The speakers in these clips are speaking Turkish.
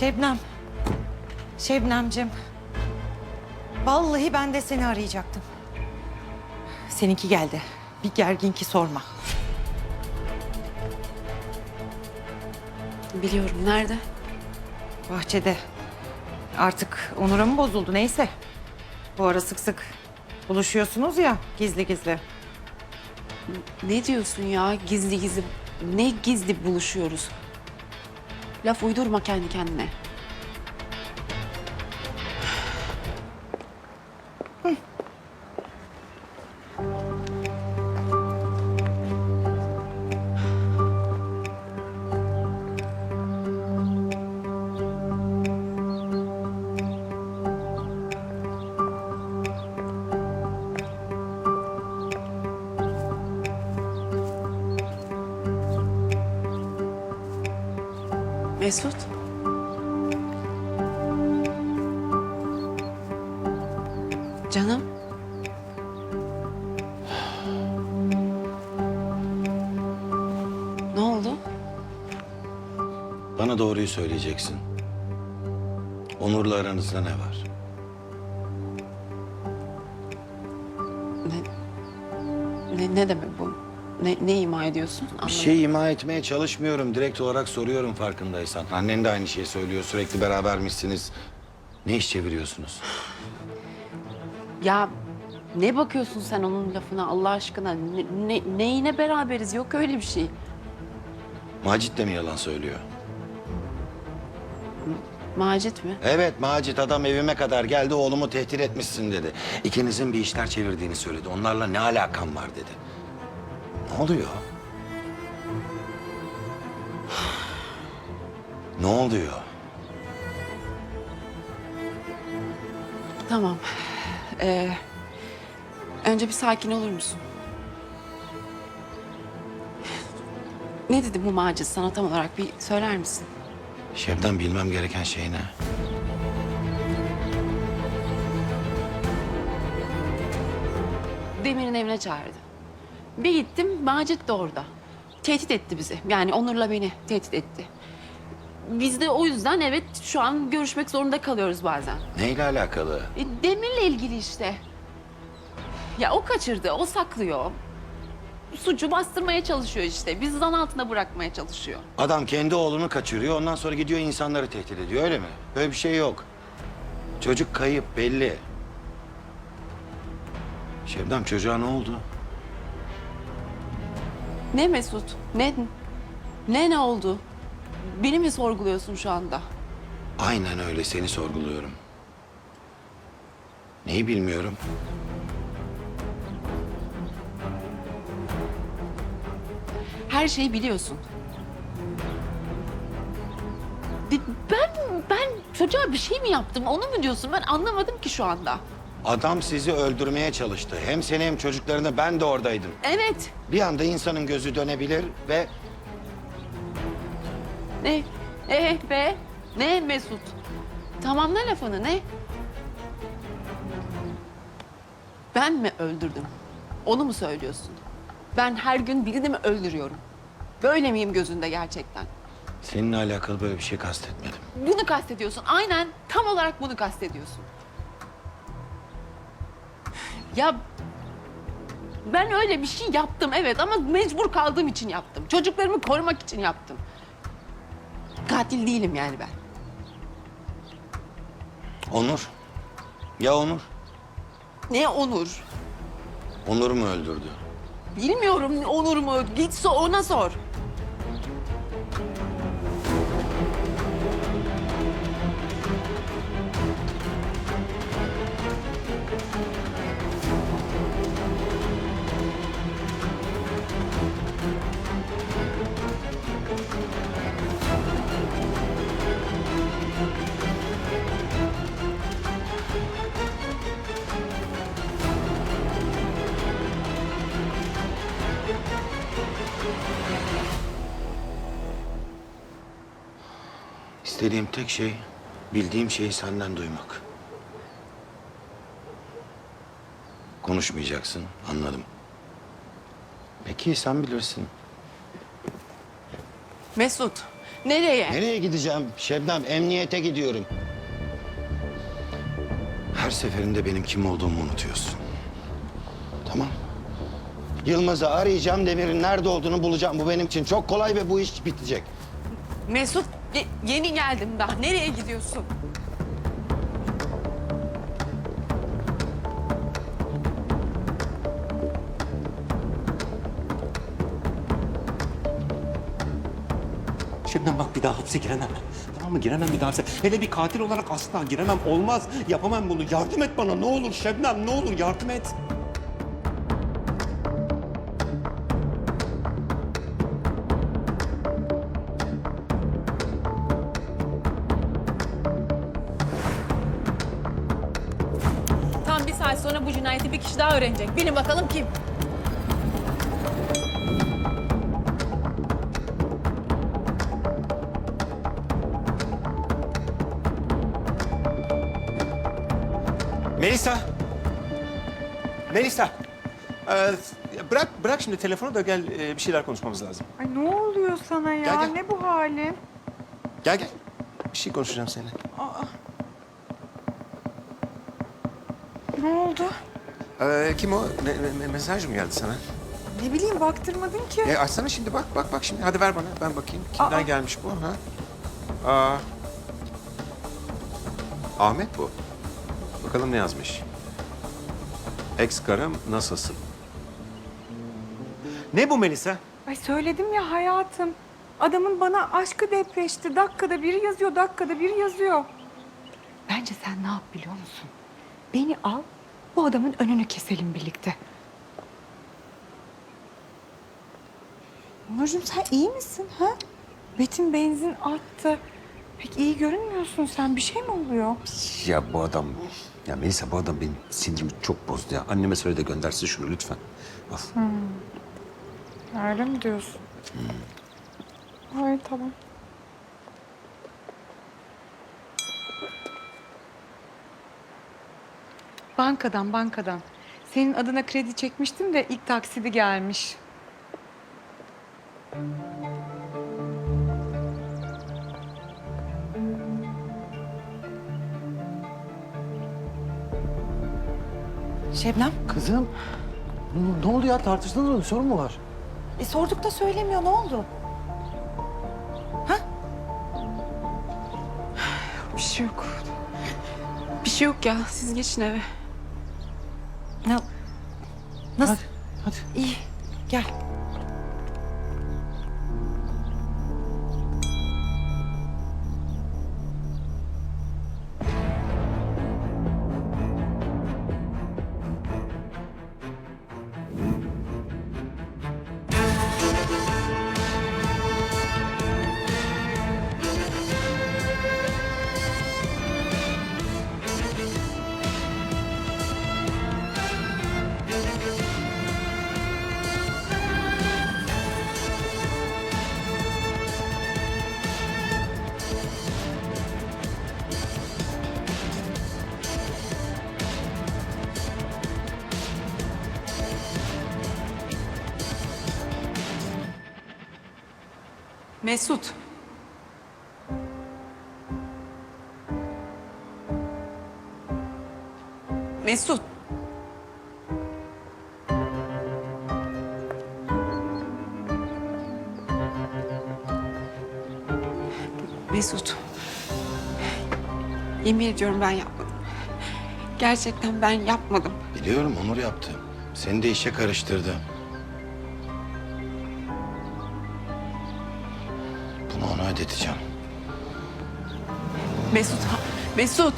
Şebnem. Şebnemcim. Vallahi ben de seni arayacaktım. Seninki geldi. Bir gergin ki sorma. Biliyorum. Nerede? Bahçede. Artık Onur'a mı bozuldu neyse. Bu ara sık sık buluşuyorsunuz ya gizli gizli. Ne diyorsun ya? Gizli gizli. Ne gizli buluşuyoruz? Laf uydurma kendi kendine. Mesut. Canım. Ne oldu? Bana doğruyu söyleyeceksin. Onur'la aranızda ne var? Ne, ne, ne demek bu? Ne, ne ima ediyorsun? Bir Anlamadım. şey ima etmeye çalışmıyorum. Direkt olarak soruyorum farkındaysan. Annen de aynı şeyi söylüyor. Sürekli berabermişsiniz. Ne iş çeviriyorsunuz? Ya ne bakıyorsun sen onun lafına Allah aşkına? Ne, ne- neyine beraberiz? Yok öyle bir şey. Macit de mi yalan söylüyor? Macit mi? Evet Macit adam evime kadar geldi oğlumu tehdit etmişsin dedi. İkinizin bir işler çevirdiğini söyledi. Onlarla ne alakan var dedi. Ne oluyor? ne oluyor? Tamam. Ee, önce bir sakin olur musun? Ne dedi bu Macit sana tam olarak bir söyler misin? Şebnem bilmem gereken şey ne? Demir'in evine çağırdı. Bir gittim Macit de orada. Tehdit etti bizi. Yani Onur'la beni tehdit etti. Biz de o yüzden evet şu an görüşmek zorunda kalıyoruz bazen. Neyle alakalı? E, Demir'le ilgili işte. Ya o kaçırdı, o saklıyor. Suçu bastırmaya çalışıyor işte. Bizi zan altında bırakmaya çalışıyor. Adam kendi oğlunu kaçırıyor, ondan sonra gidiyor insanları tehdit ediyor, öyle mi? Böyle bir şey yok. Çocuk kayıp, belli. Şebnem çocuğa ne oldu? Ne Mesut? Ne? Ne ne oldu? Beni mi sorguluyorsun şu anda? Aynen öyle, seni sorguluyorum. Neyi bilmiyorum. Her şeyi biliyorsun. Bi- Ben ben çocuğa bir şey mi yaptım? Onu mu diyorsun? Ben anlamadım ki şu anda. Adam sizi öldürmeye çalıştı. Hem seni hem çocuklarını ben de oradaydım. Evet. Bir anda insanın gözü dönebilir ve Ne? Eh be. Ne Mesut? Tamamla lafını ne? Ben mi öldürdüm? Onu mu söylüyorsun? Ben her gün birini mi öldürüyorum? Böyle miyim gözünde gerçekten? seninle alakalı böyle bir şey kastetmedim. Bunu kastediyorsun. Aynen tam olarak bunu kastediyorsun. Ya ben öyle bir şey yaptım evet ama mecbur kaldığım için yaptım. Çocuklarımı korumak için yaptım. Katil değilim yani ben. Onur. Ya Onur? Ne Onur? Onur mu öldürdü? Bilmiyorum Onur mu? Git so ona sor. İstediğim tek şey bildiğim şeyi senden duymak. Konuşmayacaksın, anladım. Peki sen bilirsin. Mesut, Nereye? Nereye gideceğim Şebnem? Emniyete gidiyorum. Her seferinde benim kim olduğumu unutuyorsun. Tamam. Yılmaz'ı arayacağım, Demir'in nerede olduğunu bulacağım. Bu benim için çok kolay ve bu iş bitecek. Mesut ye- yeni geldim daha. Nereye gidiyorsun? Şebnem bak bir daha hapse giremem. Tamam mı? Giremem bir daha hapse. Hele bir katil olarak asla giremem. Olmaz. Yapamam bunu. Yardım et bana ne olur Şebnem ne olur yardım et. Sonra bu cinayeti bir kişi daha öğrenecek. Bilin bakalım kim? Melisa. Melisa. Ee, bırak bırak şimdi telefonu da gel e, bir şeyler konuşmamız lazım. Ay ne oluyor sana ya? Gel, gel. Ne bu halin? Gel gel. Bir şey konuşacağım seninle. Ne oldu? Ee, kim o? Ne, ne- mesaj mı geldi sana? Ne bileyim baktırmadın ki. E, açsana şimdi bak bak bak şimdi. Hadi ver bana ben bakayım. Kimden Aa. gelmiş bu? Ha? Aa. Ahmet bu. Bakalım ne yazmış. Ex karım nasılsın? Ne bu Melisa? Ay söyledim ya hayatım. Adamın bana aşkı depreşti. Dakikada biri yazıyor, dakikada biri yazıyor. Bence sen ne yap biliyor musun? Beni al, bu adamın önünü keselim birlikte. Onurcuğum sen iyi misin ha? Betin benzin attı. Pek iyi görünmüyorsun sen. Bir şey mi oluyor? Ya bu adam... Ya Melisa bu adam benim sinirimi çok bozdu ya. Anneme söyle de göndersin şunu lütfen. Of. Öyle mi diyorsun? Ay tamam. Bankadan, bankadan. Senin adına kredi çekmiştim de ilk taksidi gelmiş. Şebnem. Kızım, ne- ne oldu ya? Tartıştınız mı? Bir sorun mu var? E sorduk da söylemiyor. Ne oldu? Bir şey yok. Bir şey yok ya. Siz geçin eve. Ne? Nasıl? Hadi, hadi. İyi. Gel. Mesut. Mesut. Mesut. Yemin ediyorum ben yapmadım. Gerçekten ben yapmadım. Biliyorum Onur yaptı. Seni de işe karıştırdı. Ona ödeteceğim. Mesut. Mesut.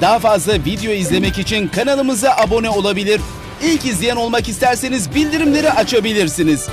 Daha fazla video izlemek için kanalımıza abone olabilir. İlk izleyen olmak isterseniz bildirimleri açabilirsiniz.